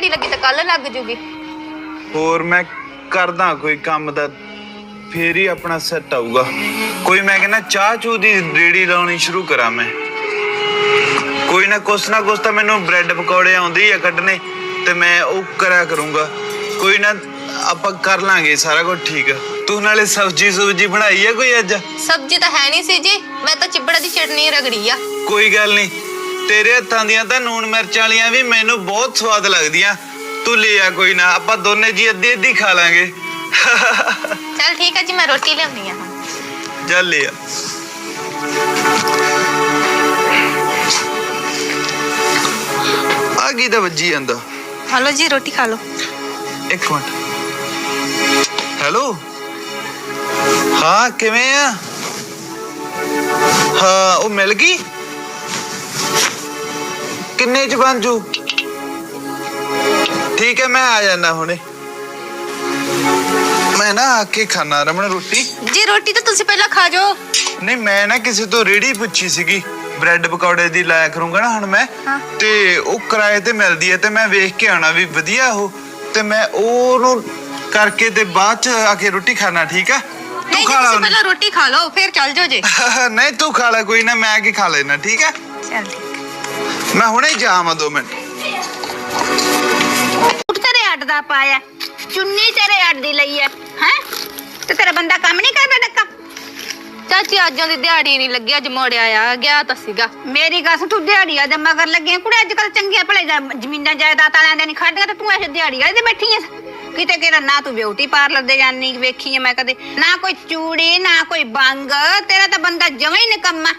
ਦਿਹਾੜੀ ਲੱਗੀ ਤਾਂ ਕੱਲ ਲੱਗ ਜੂਗੀ। ਹੋਰ ਮੈਂ ਕਰਦਾ ਕੋਈ ਕੰਮ ਦਾ ਫੇਰ ਹੀ ਆਪਣਾ ਸੈੱਟ ਆਊਗਾ। ਕੋਈ ਮੈਂ ਕਹਿੰਦਾ ਚਾਹ ਚੂ ਦੀ ਰੇੜੀ ਲਾਉਣੀ ਸ਼ੁਰੂ ਕਰਾਂ ਮੈਂ। ਕੋਈ ਨਾ ਕੁਛ ਨਾ ਕੁਛ ਤਾਂ ਮੈਨੂੰ ਬ੍ਰੈਡ ਪਕੌੜੇ ਆਉਂਦੇ ਆ ਕੱਢਣੇ ਤੇ ਮੈਂ ਉਹ ਕਰਿਆ ਕਰੂੰਗਾ। ਕੋਈ ਨਾ ਆਪਾਂ ਕਰ ਲਾਂਗੇ ਸਾਰਾ ਕੁਝ ਠੀਕ। ਤੂੰ ਨਾਲੇ ਸਬਜੀ ਸੁਬਜੀ ਬਣਾਈ ਆ ਕੋਈ ਅੱਜ? ਸਬਜ਼ੀ ਤਾਂ ਹੈ ਨਹੀਂ ਸੀ ਜੀ ਮੈਂ ਤਾਂ ਚਿਬੜਾ ਦੀ ਚਟਨੀ ਰਗੜੀ ਆ। ਕੋਈ ਗੱਲ ਨਹੀਂ ਤੇਰੇ ਹੱਥਾਂ ਦੀਆਂ ਤਾਂ ਨੂਣ ਮਿਰਚ ਵਾਲੀਆਂ ਵੀ ਮੈਨੂੰ ਬਹੁਤ ਸਵਾਦ ਲੱਗਦੀਆਂ। ਤੂੰ ਲੈ ਆ ਕੋਈ ਨਾ ਆਪਾਂ ਦੋਨੇ ਜੀ ਅੱਧੀ ਅੱਧੀ ਖਾ ਲਾਂਗੇ। ਚਲ ਠੀਕ ਹੈ ਜੀ ਮੈਂ ਰੋਟੀ ਲਿਆਉਣੀ ਆ ਚੱਲ ਲੈ ਆ। ਆ ਕੀ ਤਾਂ ਵੱਜੀ ਜਾਂਦਾ? ਹਲੋ ਜੀ ਰੋਟੀ ਖਾ ਲਓ। ਇੱਕ ਮਿੰਟ। ਹੈਲੋ? ਹਾਂ ਕਿਵੇਂ ਆ? ਹਾਂ ਉਹ ਮਿਲ ਗਈ? ਕਿੰਨੇ ਚ ਬਣ ਜੂ? ਠੀਕ ਹੈ ਮੈਂ ਆ ਜਾਣਾ ਹੁਣੇ। ਮੈਂ ਨਾ ਆ ਕੇ ਖਾਣਾ ਰਮਣ ਰੋਟੀ। ਜੀ ਰੋਟੀ ਤਾਂ ਤੁਸੀਂ ਪਹਿਲਾਂ ਖਾ ਜਾਓ। ਨਹੀਂ ਮੈਂ ਨਾ ਕਿਸੇ ਤੋਂ ਰੇੜੀ ਪੁੱਛੀ ਸੀਗੀ। ਬ੍ਰੈਡ ਪਕੌੜੇ ਦੀ ਲਾਇਆ ਕਰੂੰਗਾ ਨਾ ਹੁਣ ਮੈਂ। ਹਾਂ। ਤੇ ਉਹ ਕਿਰਾਏ ਤੇ ਮਿਲਦੀ ਹੈ ਤੇ ਮੈਂ ਵੇਖ ਕੇ ਆਣਾ ਵੀ ਵਧੀਆ ਉਹ। ਤੇ ਮੈਂ ਉਹਨੂੰ ਕਰਕੇ ਤੇ ਬਾਅਦ ਚ ਆ ਕੇ ਰੋਟੀ ਖਾਣਾ ਠੀਕ ਆ ਤੂੰ ਨਹੀਂ ਜੀ ਖਾ ਲਾ ਤੁਸੀਂ ਉਹਨੂੰ। ਪਹਿਲਾਂ ਰੋਟੀ ਖਾ ਲਓ ਫਿਰ ਚੱਲ ਜਾਓ ਜੀ। ਨਹੀਂ ਤੂੰ ਖਾ ਲੈ ਕੋਈ ਨਾ ਮੈਂ ਆ ਕੇ ਖਾ ਲੈਣਾ ਠੀਕ ਆ ਚੱਲ। ਮੈਂ ਹੁਣੇ ਜਾਵਾਂ ਦੋ ਮਿੰਟ। ਸੂਟ ਤੇਰੇ ਅੱਡ ਦਾ ਪਾਇਆ ਚੁੰਨੀ ਤੇਰੇ ਅੱਡ ਦੀ ਲਈ ਹੈ ਹੈ? ਤੇ ਤੇਰਾ ਬੰਦਾ ਕੰਮ ਨਹੀਂ ਕਰਦਾ ਡੱਕਾ? ਚਾਚੀ ਅੱਜੋਂ ਦੀ ਦਿਹਾੜੀ ਨਹੀਂ ਲੱਗੀ ਅੱਜ ਮੋੜਿਆ ਆ ਗਿਆ ਤਾਂ ਸੀਗਾ। ਮੇਰੀ ਗੱਲ ਸੁਣ, ਤੂੰ ਦਿਹਾੜੀ ਆ ਦੇ ਮਗਰ ਲੱਗੇ ਕੁੜੇ ਅੱਜ ਕੱਲ ਚੰਗੀਆਂ ਭਲੇ ਜ- ਜ਼ਮੀਨਾਂ ਜਾਇਦਾਦ ਵਾਲਿਆਂ ਦੇ ਨਹੀਂ ਖੜਦੀਆਂ ਤੇ ਤੂੰ ਐਸੇ ਦਿਹਾੜੀ ਵਾਲੇ ਦੇ ਬੈਠੀ ਐ। ਕਿਤੇ ਕਿਹੜਾ ਨਾ ਤੂੰ ਬਿਊਟੀ ਪਾਰਲਰ ਦੇ ਜਾਨੀ ਵੇਖੀ ਐ ਮੈਂ ਕਦੇ। ਨਾ ਕੋਈ ਚੂੜੀ ਨਾ ਕੋਈ ਬੰਗ ਤੇਰਾ ਤਾਂ ਬੰਦਾ ਜਮਾਂ ਹੀ ਨਿਕੰਮਾ।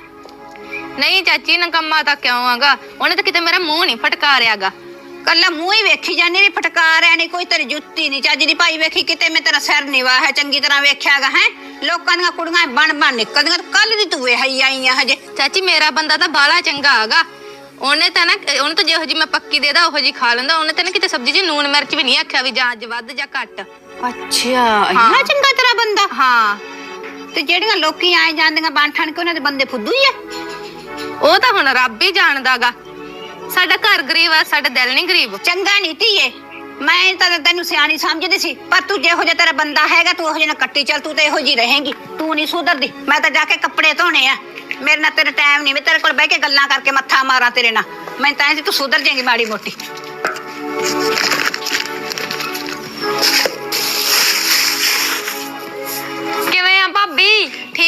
ਨਹੀਂ ਚਾਚੀ ਨਕੰਮਾ ਤਾਂ ਕਿਉਂ ਆਗਾ? ਉਹਨੇ ਤਾਂ ਕਿਤੇ ਮੇਰਾ ਮੂੰਹ ਨਹੀਂ ਫਟਕਾਰਿਆਗਾ। ਕੱਲਾ ਮੂੰਹ ਹੀ ਵੇਖੀ ਜਾਨੀ ਵੀ ਫਟਕਾਰ ਐ ਨਹੀਂ ਕੋਈ ਤੇਰੀ ਜੁੱਤੀ ਨਹੀਂ ਚੱਜ ਦੀ ਪਾਈ ਵੇਖੀ ਕਿਤੇ ਮੈਂ ਤੇਰਾ ਸਿਰ ਨਹੀਂ ਵਾਹਿਆ ਚੰਗੀ ਤਰ੍ਹਾਂ ਵੇਖਿਆਗਾ ਹੈ? ਲੋਕਾਂ ਦੀਆਂ ਕੁੜੀਆਂ ਬਣ ਬਣ ਨਿਕਲਦੀਆਂ ਕੱਲ ਦੀ ਤੂੰ ਵੇਹੀ ਆਈ ਆ ਹਜੇ। ਚਾਚੀ ਮੇਰਾ ਬੰਦਾ ਤਾਂ ਬਾਲਾ ਚੰਗਾ ਆਗਾ। ਉਹਨੇ ਤਾਂ ਨਾ ਉਹਨੇ ਤਾਂ ਜਿਹੋ ਜੀ ਮੈਂ ਪੱਕੀ ਦੇਦਾ ਉਹੋ ਜੀ ਖਾ ਲੈਂਦਾ। ਉਹਨੇ ਤਾਂ ਨਾ ਕਿਤੇ ਸਬਜ਼ੀ 'ਚ ਨੂਨ ਮਿਰਚ ਵੀ ਨਹੀਂ ਆਖਿਆ ਵੀ ਜਾਂ ਅੱਜ ਵੱਧ ਜਾਂ ਘੱਟ। ਅੱਛਾ ਇੰਨਾ ਚੰਗਾ ਤੇਰਾ ਬੰਦਾ? ਹਾਂ। ਤੇ ਜਿਹੜੀਆਂ ਲੋਕੀ ਆਏ ਜਾਂਦੀਆਂ ਬਣ ਠਣ ਕੇ ਉਹਨਾਂ ਦੇ ਬੰਦੇ ਫੁੱਦੂ ਹੀ ਆ? ਉਹ ਤਾਂ ਹੁਣ ਰੱਬ ਹੀ ਜਾਣਦਾਗਾ। ਸਾਡਾ ਘਰ ਗਰੀਬ ਆ, ਸਾਡਾ ਦਿਲ ਨਹੀਂ ਗਰੀਬ। ਚੰਗਾ ਨਹੀਂ ਧੀਏ। ਮੈਂ ਤਾਂ ਤੈਨੂੰ ਸਿਆਣੀ ਸਮਝਦੀ ਸੀ, ਪਰ ਤੂੰ ਜਿਹੋ ਜਿਹਾ ਤੇਰਾ ਬੰਦਾ ਹੈਗਾ, ਤੂੰ ਉਹੋ ਜਿਹਾ ਨਾ ਕੱਟੀ ਚੱਲ, ਤੂੰ ਤਾਂ ਇਹੋ ਜੀ ਰਹੇਂਗੀ। ਤੂੰ ਨਹੀਂ ਸੁਧਰਦੀ। ਮੈਂ ਤਾਂ ਜਾ ਕੇ ਕੱਪੜੇ ਧੋਣੇ ਆ। ਮੇਰੇ ਨਾਲ ਤੇਰਾ ਟਾਈਮ ਨਹੀਂ ਮੈਂ ਤੇਰੇ ਕੋਲ ਬਹਿ ਕੇ ਗੱਲਾਂ ਕਰਕੇ ਮੱਥਾ ਮਾਰਾਂ ਤੇਰੇ ਨਾਲ। ਮੈਂ ਤਾਂ ਇਹ ਸੀ, ਤੂੰ ਸੁਧਰ ਜਾਏਂਗੀ ਮਾੜੀ ਮੋਟੀ।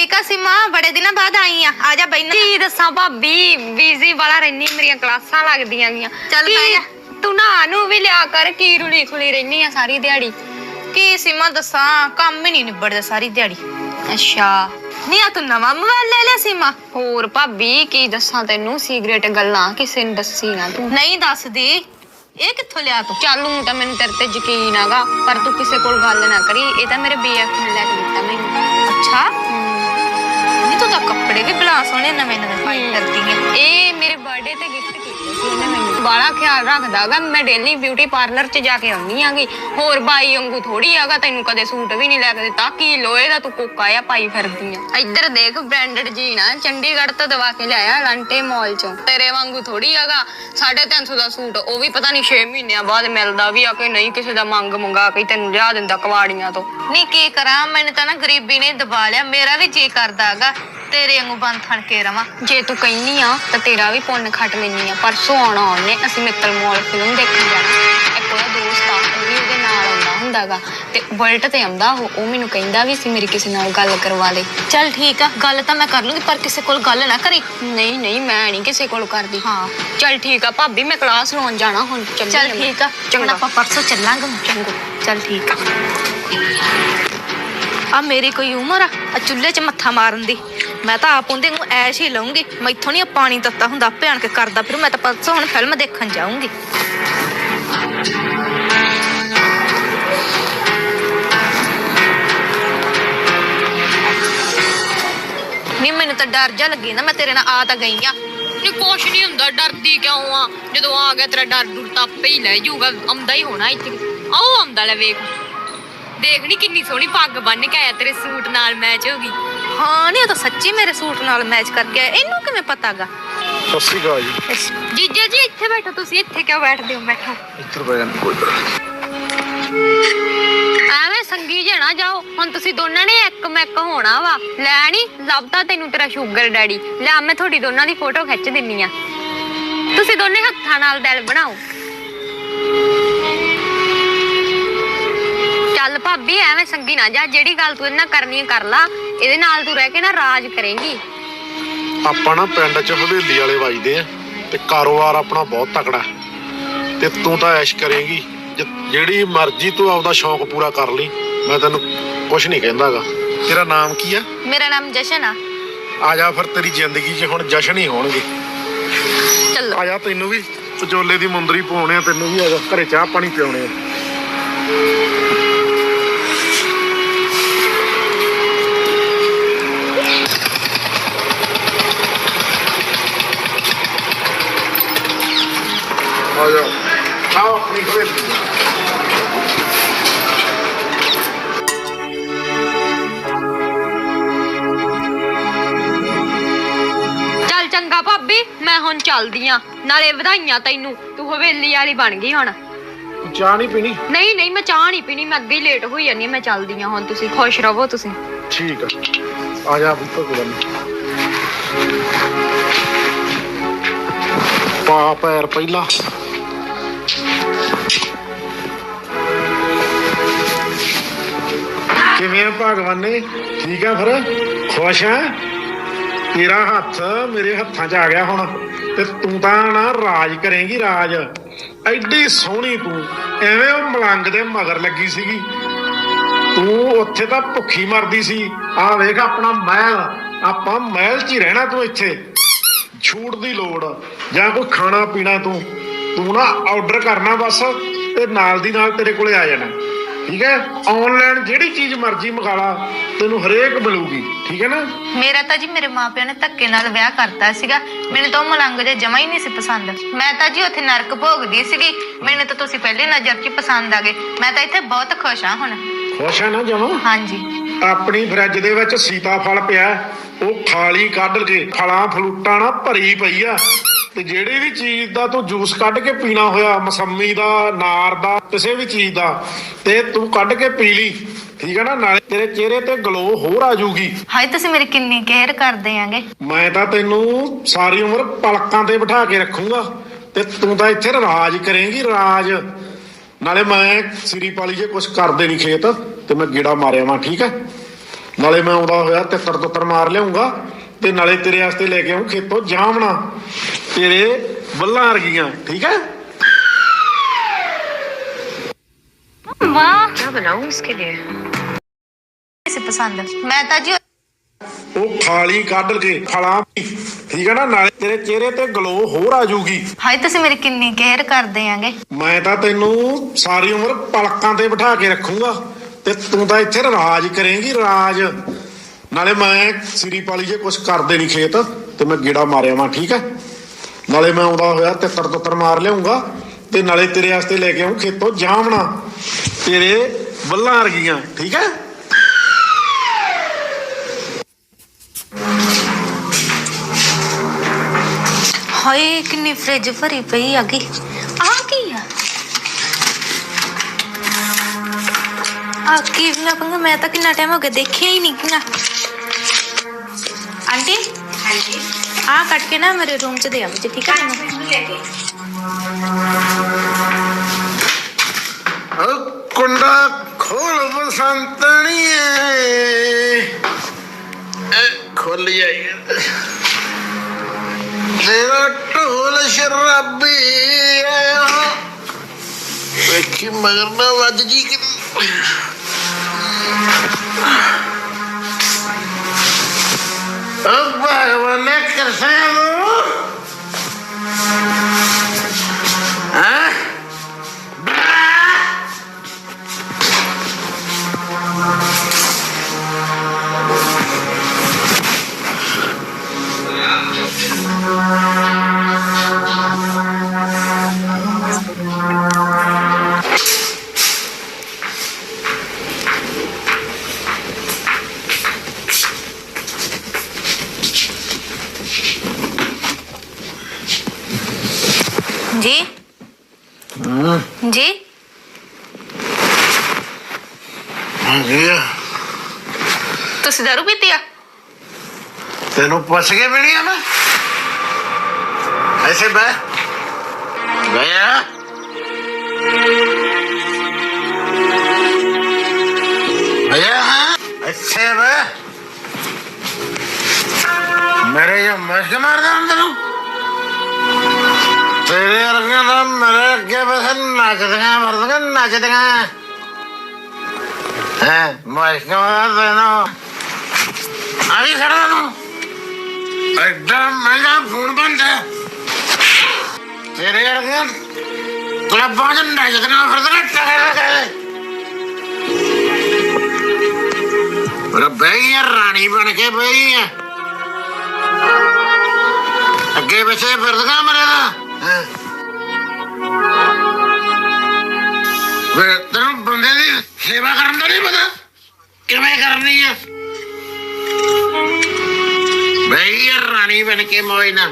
ਠੀਕ ਆ ਸੀਮਾ ਬੜੇ ਦਿਨਾਂ ਬਾਅਦ ਆਈ ਆ। ਆ ਜਾ ਬੈਠ ਕੀ ਦੱਸਾਂ ਭਾਬੀ ਬੀਜ਼ੀ ਵਾਲਾ ਰਹਿਨੀ ਮੇਰੀਆਂ ਕਲਾਸਾਂ ਲੱਗਦੀਆਂ ਗੀਆਂ। ਚੱਲ ਕੀ- ਬਹਿ ਜਾ। ਤੂੰ ਨਾ ਨੂੰ ਵੀ ਲਿਆ ਕਰ ਕੀ ਰੁਲੀ ਖੁਲੀ ਰਹਿਨੀ ਆ ਸਾਰੀ ਦਿਹਾੜੀ? ਕੀ ਸੀਮਾ ਦੱਸਾਂ ਕੰਮ ਹੀ ਨਹੀਂ ਨਿਬੜਦਾ ਸਾਰੀ ਦਿਹਾੜੀ। ਅੱਛਾ। ਨਹੀਂ ਆ ਤੂੰ ਨਵਾਂ ਮੋਬਾਈਲ ਲੈ ਲਿਆ ਸੀਮਾ? ਹੋਰ ਭਾਬੀ ਕੀ ਦੱਸਾਂ ਤੈਨੂੰ? ਸੀਕ੍ਰੇਟ ਗੱਲਾਂ ਕਿਸੇ ਨੂੰ ਦੱਸੀ ਨਾ ਤੂੰ। ਨਹੀਂ ਦੱਸਦੀ। ਇਹ ਕਿੱਥੋਂ ਲਿਆ ਤੂੰ? ਚੱਲ ਤਾਂ ਮੈਨੂੰ ਤੇਰੇ ਤੇ ਯਕੀਨ ਆਗਾ ਪਰ ਤੂੰ ਕਿਸੇ ਕੋਲ ਗੱਲ ਨਾ ਕਰੀ। ਇਹ ਤਾਂ ਮੇਰੇ ਬੀਐਫ ਨੇ ਲੈ ਕੇ ਦਿੱਤਾ ਮੈਨੂੰ। ਅੱਛਾ। ਵੀ ਬਲਾ ਸੋਹਣੇ ਨਵੇਂ ਨਵੇਂ ਪਾਈ ਕਰਦੀ ਹੈ ਇਹ ਮੇਰੇ ਬਰਥਡੇ ਤੇ ਗਿਫਟ ਇਹਨੇ ਮੈਨੂੰ ਬੜਾ ਖਿਆਲ ਰੱਖਦਾਗਾ ਮੈਂ ਡੇਲੀ ਬਿਊਟੀ ਪਾਰਲਰ 'ਚ ਜਾ ਕੇ ਆਉਂਦੀ ਆਂਗੀ। ਹੋਰ ਬਾਈ ਵਾਂਗੂ ਥੋੜੀ ਆਗਾ ਤੈਨੂੰ ਕਦੇ ਸੂਟ ਵੀ ਨਹੀਂ ਲੈ ਕੇ ਦਿੱਤਾ। ਕੀ ਲੋਏ ਦਾ ਤੂੰ ਕੋਕਾ ਆ ਪਾਈ ਫਿਰਦੀ ਆ? ਇੱਧਰ ਦੇਖ ਬ੍ਰਾਂਡਡ ਜੀਨ ਆ। ਚੰਡੀਗੜ੍ਹ ਤੋਂ ਦਵਾ ਕੇ ਲਿਆਇਆ ਲੰਟੇ ਮਾਲ 'ਚੋਂ। ਤੇਰੇ ਵਾਂਗੂ ਥੋੜੀ ਆਗਾ 350 ਦਾ ਸੂਟ ਉਹ ਵੀ ਪਤਾ ਨਹੀਂ 6 ਮਹੀਨਿਆਂ ਬਾਅਦ ਮਿਲਦਾ ਵੀ ਆ ਕਿ ਨਹੀਂ ਕਿਸੇ ਦਾ ਮੰਗ ਮੰਗਾ ਕੇ ਤੈਨੂੰ ਲਿਆ ਦਿੰਦਾ ਕਵਾੜੀਆਂ ਤੋਂ। ਨਹੀਂ ਕੀ ਕਰਾਂ? ਮੈਨੂੰ ਤਾਂ ਨਾ ਗਰੀਬੀ ਨੇ ਦਬਾ ਲਿਆ। ਮੇਰਾ ਵੀ ਜੀ ਕਰਦਾ ਹੈਗਾ ਤੇਰੇ ਵਾਂਗੂ ਬੰਦ ਥਣ ਕੇ ਰਵਾਂ। ਜੇ ਤੂੰ ਕਹਿੰਨੀ ਆ ਤਾਂ ਤੇਰਾ ਵੀ ਪੁੰਨ ਖੱਟ ਲੈਣੀ ਆ। ਪਰਸੋਂ ਆਉਣਾ ਉਹਨੇ ਅਸੀਂ ਮਿੱਤਲ ਮਾਲ ਫਿਲਮ ਦੇਖਣ ਜਾਣਾ। ਇੱਕ ਉਹਦਾ ਦੋਸਤ ਆ ਉਹ ਵੀ ਉਹਦੇ ਨਾਲ ਆਉਂਦਾ ਹੁੰਦਾਗਾ। ਤੇ ਬੁਲਟ ਤੇ ਆਉਂਦਾ ਉਹ ਉਹ ਮੈਨੂੰ ਕਹਿੰਦਾ ਵੀ ਸੀ ਮੇਰੀ ਕਿਸੇ ਨਾਲ ਗੱਲ ਕਰਵਾ ਦੇ। ਚੱਲ ਠੀਕ ਆ ਗੱਲ ਤਾਂ ਮੈਂ ਕਰ ਲੂੰਗੀ ਪਰ ਕਿਸੇ ਕੋਲ ਗੱਲ ਨਾ ਕਰੀ। ਨਹੀਂ ਨਹੀਂ ਮੈਂ ਨਹੀਂ ਕਿਸੇ ਕੋਲ ਕਰਦੀ। ਹਾਂ। ਚੱਲ ਠੀਕ ਆ ਭਾਬੀ ਮੈਂ ਕਲਾਸ ਲਾਉਣ ਜਾਣਾ ਹੁਣ ਚੱਲੀ ਚੱਲ ਆ ਮੈਂ। ਠੀਕ ਆ ਹੁਣ ਚੰਗਾ। ਆਪਾਂ ਪਰਸੋਂ ਚੱਲਾਂਗੇ ਚੰਗਾ। ਚੱਲ ਠੀਕ ਆ। ਆ ਮੇਰੀ ਕੋਈ ਉਮਰ ਆ ਆ ਚੁੱਲ੍ਹੇ 'ਚ ਮੱਥਾ ਮਾਰਨ ਦੀ। ਮੈਂ ਤਾਂ ਆਪ ਉਹਦੇ ਨੂੰ ਐਸ਼ ਹੀ ਲਊਂਗੀ। ਮੈਥੋਂ ਨਹੀਂ ਪਾਣੀ ਤੱਤਾ ਹੁੰਦਾ ਆਪੇ ਕਰਦਾ, ਫਿਰ ਮੈਂ ਤਾਂ ਪਰਸੋਂ ਹੁਣ ਫਿਲਮ ਦੇਖਣ ਜਾਊਂਗੀ। ਨਹੀਂ ਮੈਨੂੰ ਤਾਂ ਡਰ ਜਾ ਲੱਗੀ ਨਾ ਮੈਂ ਤੇਰੇ ਨਾਲ ਆ ਤਾਂ ਗਈ ਆ। ਨਹੀਂ ਕੁਛ ਨਹੀਂ ਹੁੰਦਾ, ਡਰਦੀ ਕਿਉਂ ਆ? ਜਦੋਂ ਆ ਗਿਆ ਤੇਰਾ ਡਰ ਡੁਰ ਤਾਂ ਆਪੇ ਹੀ ਲੈ ਜਾਊਗਾ, ਆਉਂਦਾ ਹੀ ਹੋਣਾ ਇੱਥੇ। ਆਓ ਆਉਂਦਾ ਲੈ ਵੇਖ। ਦੇਖ ਨੀ ਕਿੰਨੀ ਸੋਹਣੀ ਪੱਗ ਬੰਨ ਕੇ ਆਇਆ ਤੇਰੇ ਸੂਟ ਨਾਲ ਮੈਚ ਹੋ ਗਈ। ਹਾਂ ਨਹੀਂ ਉਹ ਤਾਂ ਸੱਚੀ ਮੇਰੇ ਸੂਟ ਨਾਲ ਮੈਚ ਕਰਕੇ ਆਇਆ। ਇਹਨੂੰ ਕਿਵੇਂ ਪਤਾਗਾ? ਸਤਿ ਸ਼੍ਰੀ ਅਕਾਲ ਜੀ। ਜੀਜਾ ਜੀ ਇੱਥੇ ਬੈਠੋ ਤੁਸੀਂ ਇੱਥੇ ਕਿਉਂ ਬੈਠਦੇ ਹੋ? ਬੈਠੋ। ਇੱਧਰ ਬੈ ਜਾਣ ਕੋਈ ਐਵੇਂ ਸੰਗੀ ਜੇ ਨਾ ਜਾਓ। ਹੁਣ ਤੁਸੀਂ ਦੋਨਾਂ ਨੇ ਇੱਕ ਮੈਕ ਹੋਣਾ ਵਾ। ਲੈ ਨੀ ਲੱਭਦਾ ਤੈਨੂੰ ਤੇਰਾ ਸ਼ੂਗਰ ਡੈਡੀ ਲੈ ਮੈਂ ਤੁਹਾਡੀ ਦੋਨਾਂ ਦੀ ਫੋਟੋ ਖਿੱਚ ਦਿੰਨੀ ਆ। ਤੁਸੀਂ ਦੋਨੇ ਹੱਥਾਂ ਨਾਲ ਦਿਲ ਬਣਾਓ। ਚੱਲ ਭਾਬੀ ਐਵੇਂ ਸੰਗੀ ਨਾ ਜਾ। ਜਿਹੜੀ ਗੱਲ ਤੂੰ ਇਹਨਾਂ ਕਰਨੀ ਹੈ ਕਰ ਲਾ। ਇਹਦੇ ਨਾਲ ਤੂੰ ਰਹਿ ਕੇ ਨਾ ਰਾਜ ਕਰੇਂਗੀ। ਆਪਾਂ ਨਾ ਪਿੰਡ 'ਚ ਹਵੇਲੀ ਵਾਲੇ ਵੱਜਦੇ ਆ ਤੇ ਕਾਰੋਬਾਰ ਆਪਣਾ ਬਹੁਤ ਤਕੜਾ ਤੇ ਤੂੰ ਤਾਂ ਐਸ਼ ਕਰੇਂਗੀ ਜ- ਜਿਹੜੀ ਮਰਜ਼ੀ ਤੂੰ ਆਪਦਾ ਸ਼ੌਂਕ ਪੂਰਾ ਕਰ ਲਈ ਮੈਂ ਤੈਨੂੰ ਕੁਝ ਨਹੀਂ ਕਹਿੰਦਾਗਾ। ਤੇਰਾ ਨਾਮ ਕੀ ਆ? ਮੇਰਾ ਨਾਮ ਜਸ਼ਨ ਆ। ਆ ਜਾ ਫਿਰ ਤੇਰੀ ਜ਼ਿੰਦਗੀ 'ਚ ਹੁਣ ਜਸ਼ਨ ਹੀ ਹੋਣਗੇ। ਚੱਲੋ। ਆ ਜਾ ਤੈਨੂੰ ਵੀ ਵਿਚੋਲੇ ਦੀ ਮੁੰਦਰੀ ਪਾਉਣੇ ਆ ਤੈਨੂੰ ਵੀ ਆ ਜਾ ਘਰੇ ਚਾਹ ਪਾਣੀ ਪਿਉਣੇ ਆ। ਆ ਆਓ ਆਪਣੀ ਚੰਗਾ ਭਾਬੀ ਮੈਂ ਹੁਣ ਚੱਲਦੀ ਆ। ਨਾਲੇ ਵਧਾਈਆਂ ਤੈਨੂੰ। ਤੂੰ ਹਵੇਲੀ ਵਾਲੀ ਬਣ ਗਈ ਹੁਣ। ਚਾਹ ਨਹੀਂ ਪੀਣੀ? ਨਹੀਂ ਨਹੀਂ ਮੈਂ ਚਾਹ ਨਹੀਂ ਪੀਣੀ। ਮੈਂ ਅੱਗੇ ਹੀ ਲੇਟ ਹੋਈ ਜਾਨੀ ਮੈਂ ਚੱਲਦੀ ਆ ਹੁਣ। ਤੁਸੀਂ ਖੁਸ਼ ਰਹੋ ਤੁਸੀਂ। ਠੀਕ ਆ। ਆ ਜਾ ਗੱਲ ਨੀ। ਪਾ ਪੈਰ ਪਹਿਲਾਂ। ਕਿਵੇਂ ਆ ਭਗਵਾਨੇ? ਠੀਕ ਆ ਫਿਰ? ਖੁਸ਼ ਆ? ਤੇਰਾ ਹੱਥ ਮੇਰੇ ਹੱਥਾਂ 'ਚ ਆ ਗਿਆ ਹੁਣ। ਤੇ ਤੂੰ ਤਾਂ ਨਾ ਰਾਜ ਕਰੇਂਗੀ ਰਾਜ। ਐਡੀ ਸੋਹਣੀ ਤੂੰ। ਐਵੇਂ ਉਹ ਮਲੰਗ ਦੇ ਮਗਰ ਲੱਗੀ ਸੀਗੀ। ਤੂੰ ਉੱਥੇ ਤਾਂ ਭੁੱਖੀ ਮਰਦੀ ਸੀ। ਆਹ ਵੇਖ ਆਪਣਾ ਮਹਿਲ। ਆਪਾਂ ਮਹਿਲ 'ਚ ਹੀ ਰਹਿਣਾ ਤੂੰ ਇੱਥੇ। ਛੂਟ ਦੀ ਲੋੜ। ਜਾਂ ਕੋਈ ਖਾਣਾ ਪੀਣਾ ਤੂੰ। ਤੂੰ ਨਾ ਆਰਡਰ ਕਰਨਾ ਬਸ। ਤੇ ਨਾਲ ਦੀ ਨਾਲ ਤੇਰੇ ਕੋਲੇ ਆ ਜਾਣਾ। ਠੀਕ ਹੈ? ਆਨਲਾਈਨ ਜਿਹੜੀ ਚੀਜ਼ ਮਰਜ਼ੀ ਮੰਗਾ ਲਾ ਤੈਨੂੰ ਹਰੇਕ ਮਿਲੂਗੀ ਠੀਕ ਹੈ ਨਾ? ਮੇਰਾ ਤਾਂ ਜੀ ਮੇਰੇ ਮਾਪਿਆਂ ਨੇ ਧੱਕੇ ਨਾਲ ਵਿਆਹ ਕਰਤਾ ਸੀਗਾ। ਮੈਨੂੰ ਤਾਂ ਉਹ ਮਲੰਗ ਜੇ ਜਮਾ ਹੀ ਨਹੀਂ ਸੀ ਪਸੰਦ। ਮੈਂ ਤਾਂ ਜੀ ਉੱਥੇ ਨਰਕ ਭੋਗਦੀ ਸੀਗੀ। ਮੈਨੂੰ ਤਾਂ ਤੁਸੀਂ ਪਹਿਲੀ ਨਜ਼ਰ 'ਚ ਹੀ ਪਸੰਦ ਆ ਗਏ। ਮੈਂ ਤਾਂ ਇੱਥੇ ਬਹੁਤ ਖੁਸ਼ ਹਾਂ ਹੁਣ। ਖੁਸ਼ ਹੈ ਨਾ ਜਮਾ? ਹਾਂਜੀ। ਆਪਣੀ ਫਰਿੱਜ ਦੇ ਵਿੱਚ ਸੀਤਾਫਲ ਪਿਆ ਉਹ ਖਾਲੀ ਕੱਢ ਕੇ ਫਲਾਂ ਫਲੂਟਾਂ ਨਾਲ ਭਰੀ ਪਈ ਆ। ਤੇ ਜਿਹੜੀ ਵੀ ਚੀਜ਼ ਦਾ ਤੂੰ ਜੂਸ ਕੱਢ ਕੇ ਪੀਣਾ ਹੋਇਆ ਮਸੰਮੀ ਦਾ ਨਾਰ ਦਾ ਕਿਸੇ ਵੀ ਚੀਜ਼ ਦਾ ਤੇ ਤੂੰ ਕੱਢ ਕੇ ਪੀ ਲਈ ਠੀਕ ਹੈ ਨਾ? ਨਾਲੇ ਤੇਰੇ ਚਿਹਰੇ ਤੇ ਗਲੋ ਹੋਰ ਆ ਜਾਊਗੀ। ਹਾਏ ਤੁਸੀਂ ਮੇਰੀ ਕਿੰਨੀ ਕੇਅਰ ਕਰਦੇ ਆਂਗੇ। ਮੈਂ ਤਾਂ ਤੈਨੂੰ ਸਾਰੀ ਉਮਰ ਪਲਕਾਂ ਤੇ ਬਿਠਾ ਕੇ ਰੱਖੂੰਗਾ ਤੇ ਤੂੰ ਤਾਂ ਇੱਥੇ ਰਾਜ ਕਰੇਂਗੀ ਰਾਜ। ਨਾਲੇ ਮੈਂ ਸਿਰੀ ਪਾਲੀ ਜੇ ਕੁਛ ਕਰਦੇ ਨਹੀਂ ਖੇਤ ਤੇ ਮੈਂ ਗੇੜਾ ਮਾਰਿਆ ਵਾਂ ਠੀਕ ਹੈ ਨਾਲੇ ਮੈਂ ਆਉਂਦਾ ਹੋਇਆ ਤਿੱਤਰ ਤੁੱਤਰ ਮਾਰ ਲਿਆਉਂਗਾ ਤੇ ਨਾਲੇ ਤੇਰੇ ਵਾਸਤੇ ਲੈ ਕੇ ਆਉਂ ਖੇਤੋਂ ਜਾਮਣਾ ਤੇਰੇ ਬੱਲਾਂ ਵਰਗੀਆਂ ਠੀਕ ਹੈ ਵਾਹ क्या बनाऊं इसके लिए ਸੀ ਪਸੰਦ ਮੈਂ ਤਾਂ ਜੀ ਉਹ ਖਾਲੀ ਕੱਢ ਕੇ ਫਲਾਂ ਠੀਕ ਹੈ ਨਾ? ਨਾਲੇ ਤੇਰੇ ਚਿਹਰੇ ਤੇ ਗਲੋ ਹੋਰ ਆ ਜਾਊਗੀ। ਹਾਏ ਤੁਸੀਂ ਮੇਰੀ ਕਿੰਨੀ ਕੇਅਰ ਕਰਦੇ ਆਂਗੇ। ਮੈਂ ਤਾਂ ਤੈਨੂੰ ਸਾਰੀ ਉਮਰ ਪਲਕਾਂ ਤੇ ਬਿਠਾ ਕੇ ਰੱਖੂੰਗਾ ਤੇ ਤੂੰ ਤਾਂ ਇੱਥੇ ਰਾਜ ਕਰੇਂਗੀ ਰਾਜ। ਨਾਲੇ ਮੈਂ ਸਿਰੀ ਪਾਲੀ ਜੇ ਕੁਛ ਕਰਦੇ ਨਹੀਂ ਖੇਤ ਤੇ ਮੈਂ ਗੇੜਾ ਮਾਰਿਆ ਵਾਂ ਠੀਕ ਹੈ? ਨਾਲੇ ਮੈਂ ਆਉਂਦਾ ਹੋਇਆ ਤਿੱਤਰ ਤੁੱਤਰ ਮਾਰ ਲਿਆਉਂਗਾ ਤੇ ਨਾਲੇ ਤੇਰੇ ਵਾਸਤੇ ਲੈ ਕੇ ਆਉਂ ਖੇਤੋਂ ਜਾਮਣਾ। ਤੇਰੇ ਬੱਲਾਂ ਵਰਗੀਆਂ ਠੀਕ ਹੈ? ਹਾਏ ਕਿੰਨੀ ਫ੍ਰਿਜ ਭਰੀ ਪਈ ਆਗੀ ਆ ਕੀ ਆ ਆ ਕੀ ਨਾ ਪੰਗਾ ਮੈਂ ਤਾਂ ਕਿੰਨਾ ਟਾਈਮ ਹੋ ਗਿਆ ਦੇਖਿਆ ਹੀ ਨਹੀਂ ਕਿੰਨਾ ਆਂਟੀ ਹਾਂਜੀ ਆ ਕੱਟ ਕੇ ਨਾ ਮੇਰੇ ਰੂਮ ਚ ਦੇ ਆਵੋ ਜੀ ਠੀਕ ਹੈ ਮੈਨੂੰ ਕੁੰਡਾ ਖੋਲ ਬਸੰਤਣੀਏ ਖੁੱਲ ਜਾਈ ਤੇਰਾ ਢੋਲ ਸ਼ਰਾਬੀ ਜੀ ਹਾਂ ਜੀ ਜੀ ਤੁਸੀਂ ਦਾਰੂ ਪੀਤੀ ਤੈਨੂੰ ਪੁੱਛ ਕੇ ਮਿਲੀ ਆ ऐसे मैं गया अच्छे मेरे ये मस्क मार दे अंदर तेरे अर्गे तो मेरे अगे बस नाच देगा मर देगा नाच देगा हैं मस्क मार दे ना। अभी खड़ा एकदम मेरा फ़ोन बंद है। ਤੇਰੇ ਵਰਗੇ ਕਲੱਬਾਂ 'ਚ ਨੱਚਣਾ ਫਿਰਦਾ ਟਹਿਰ ਕੇ ਰੱਬੇ ਇਹ ਰਾਣੀ ਬਣ ਕੇ ਬਈ ਆ ਅੱਗੇ ਪਿੱਛੇ ਫਿਰਦਾ ਮਰੇ ਦਾ ਵੇ ਤੈਨੂੰ ਬੰਦੇ ਦੀ ਸੇਵਾ ਕਰਨ ਦਾ ਨਹੀਂ ਪਤਾ ਕਿਵੇਂ ਕਰਨੀ ਆ। ਬਈ ਰਾਣੀ ਬਣ ਕੇ ਮੋਇਨਾ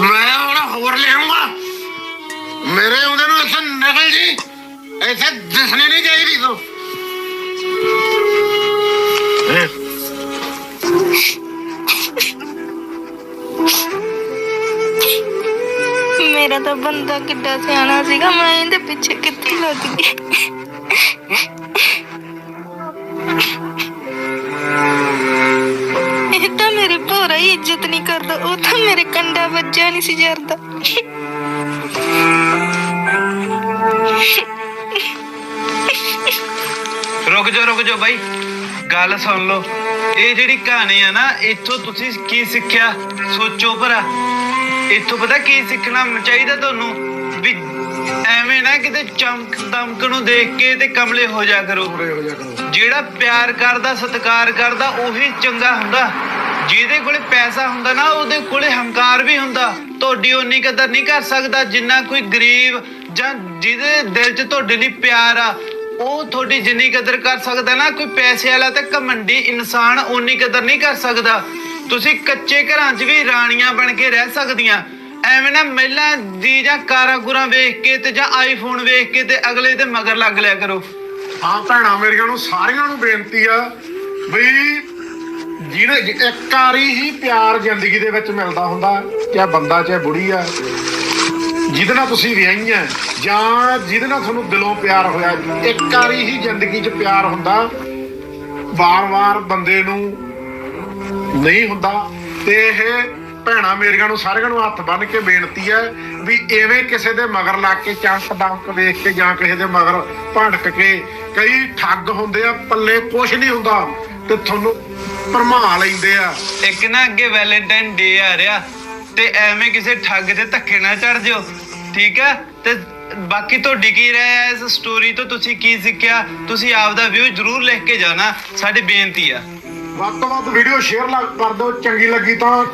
ਮੈਂ ਹੁਣ ਹੋਰ ਲਿਆਉਂਗਾ। ਮੇਰੇ ਉਹਦੇ ਨੂੰ ਇੱਥੇ ਨਿਕਲ ਜੀ, ਇੱਥੇ ਦਿਸਣੀ ਨਹੀਂ ਚਾਹੀਦੀ ਤੂੰ। ਮੇਰਾ ਤਾਂ ਬੰਦਾ ਕਿੱਡਾ ਸਿਆਣਾ ਸੀਗਾ, ਮੈਂ ਇਹਦੇ ਪਿੱਛੇ ਕਿੱਥੇ ਲੱਗ ਗਈ? ਇਹ ਤਾਂ ਮੇਰੇ ਭੋਰਾ ਹੀ ਇੱਜ਼ਤ ਨਹੀਂ ਕਰਦਾ, ਉਹ ਕੰਡਾ ਵੱਜਿਆ ਨਹੀਂ ਸੀ ਜਰਦਾ। ਰੁਕ ਜਾ ਰੁਕ ਜਾ ਬਾਈ। ਗੱਲ ਸੁਣ ਲਓ। ਇਹ ਜਿਹੜੀ ਕਹਾਣੀ ਆ ਨਾ ਇੱਥੋਂ ਤੁਸੀਂ ਕੀ ਸਿੱਖਿਆ? ਸੋਚੋ ਭਰਾ। ਇੱਥੋਂ ਪਤਾ ਕੀ ਸਿੱਖਣਾ ਚਾਹੀਦਾ ਤੁਹਾਨੂੰ? ਵੀ ਐਵੇਂ ਨਾ ਕਿਤੇ ਚਮਕ ਦਮਕ ਨੂੰ ਦੇਖ ਕੇ ਤੇ ਕਮਲੇ ਹੋ ਜਾ ਕਰੋ। ਜਿਹੜਾ ਪਿਆਰ ਕਰਦਾ ਸਤਿਕਾਰ ਕਰਦਾ ਉਹੀ ਚੰਗਾ ਹੁੰਦਾ। ਜਿਹਦੇ ਕੋਲੇ ਪੈਸਾ ਹੁੰਦਾ ਨਾ, ਉਹਦੇ ਕੋਲੇ ਹੰਕਾਰ ਵੀ ਹੁੰਦਾ। ਤੁਹਾਡੀ ਉਨੀ ਕਦਰ ਨਹੀਂ ਕਰ ਸਕਦਾ ਜਿੰਨਾ ਕੋਈ ਗਰੀਬ ਜਾਂ ਜਿਹਦੇ ਦਿਲ 'ਚ ਤੁਹਾਡੇ ਲਈ ਪਿਆਰ ਆ, ਉਹ ਤੁਹਾਡੀ ਜਿੰਨੀ ਕਦਰ ਕਰ ਸਕਦਾ ਨਾ, ਕੋਈ ਪੈਸੇ ਵਾਲਾ ਤੇ ਘਮੰਡੀ ਇਨਸਾਨ ਉਨੀ ਕਦਰ ਨਹੀਂ ਕਰ ਸਕਦਾ। ਤੁਸੀਂ ਕੱਚੇ ਘਰਾਂ 'ਚ ਵੀ ਰਾਣੀਆਂ ਬਣ ਕੇ ਰਹਿ ਸਕਦੀਆਂ। ਐਵੇਂ ਨਾ ਮਹਿਲਾ ਦੀ ਜਾਂ ਕਾਰਾਂ ਗੁਰਾਂ ਵੇਖ ਕੇ ਤੇ ਜਾਂ ਆਈਫੋਨ ਵੇਖ ਕੇ ਤੇ ਅਗਲੇ ਦੇ ਮਗਰ ਲੱਗ ਲਿਆ ਕਰੋ। ਹਾਂ ਭੈਣਾਂ, ਮੇਰੀਆਂ ਨੂੰ ਸਾਰੀਆਂ ਨੂੰ ਬੇਨਤੀ ਆ ਵੀ ਜਿਹਨੇ ਇੱਕ ਵਾਰੀ ਹੀ ਪਿਆਰ ਜ਼ਿੰਦਗੀ ਦੇ ਵਿੱਚ ਮਿਲਦਾ ਹੁੰਦਾ, ਚਾਹੇ ਬੰਦਾ, ਚਾਹੇ ਬੁੜੀ ਆ, ਜਿਹਦੇ ਨਾਲ ਤੁਸੀਂ ਵਿਆਹੀਆਂ ਜਾਂ ਜਿਹਦੇ ਨਾਲ ਤੁਹਾਨੂੰ ਦਿਲੋਂ ਪਿਆਰ ਹੋਇਆ, ਇੱਕ ਵਾਰੀ ਹੀ ਜ਼ਿੰਦਗੀ 'ਚ ਪਿਆਰ ਹੁੰਦਾ, ਵਾਰ-ਵਾਰ ਬੰਦੇ ਨੂੰ ਨਹੀਂ ਹੁੰਦਾ, ਤੇ ਇਹ ਭੈਣਾਂ ਮੇਰੀਆਂ ਨੂੰ ਸਾਰਿਆਂ ਨੂੰ ਹੱਥ ਬੰਨ ਕੇ ਬੇਨਤੀ ਹੈ ਵੀ ਐਵੇਂ ਕਿਸੇ ਦੇ ਮਗਰ ਲੱਗ ਕੇ ਚੰਕ ਡੰਕ ਵੇਖ ਕੇ ਜਾਂ ਕਿਸੇ ਦੇ ਮਗਰ ਭੜਕ ਕੇ ਕਈ ਠੱਗ ਹੁੰਦੇ ਆ, ਪੱਲੇ ਕੁਛ ਨਹੀਂ ਹੁੰਦਾ। ਤੇ ਤੁਹਾਨੂੰ ਭਰਮਾ ਲੈਂਦੇ ਆ। ਇੱਕ ਨਾ ਅੱਗੇ ਵੈਲੈਂਟਾਈਨ ਡੇ ਆ ਰਿਹਾ ਤੇ ਐਵੇਂ ਕਿਸੇ ਠੱਗ ਤੇ ਧੱਕੇ ਨਾ ਚੜ ਜਿਓ ਠੀਕ ਹੈ ਤੇ ਬਾਕੀ ਤੁਹਾਡੀ ਕੀ ਰਾਏ ਹੈ ਇਸ ਸਟੋਰੀ ਤੋਂ? ਤੁਸੀਂ ਕੀ ਸਿੱਖਿਆ? ਤੁਸੀਂ ਆਪ ਦਾ ਵਿਊ ਜਰੂਰ ਲਿਖ ਕੇ ਜਾਣਾ ਸਾਡੀ ਬੇਨਤੀ ਆ। ਵੱਧ ਤੋਂ ਵੱਧ ਵੀਡੀਓ ਸ਼ੇਅਰ ਕਰ ਦਿਓ ਚੰਗੀ ਲੱਗੀ ਤਾਂ।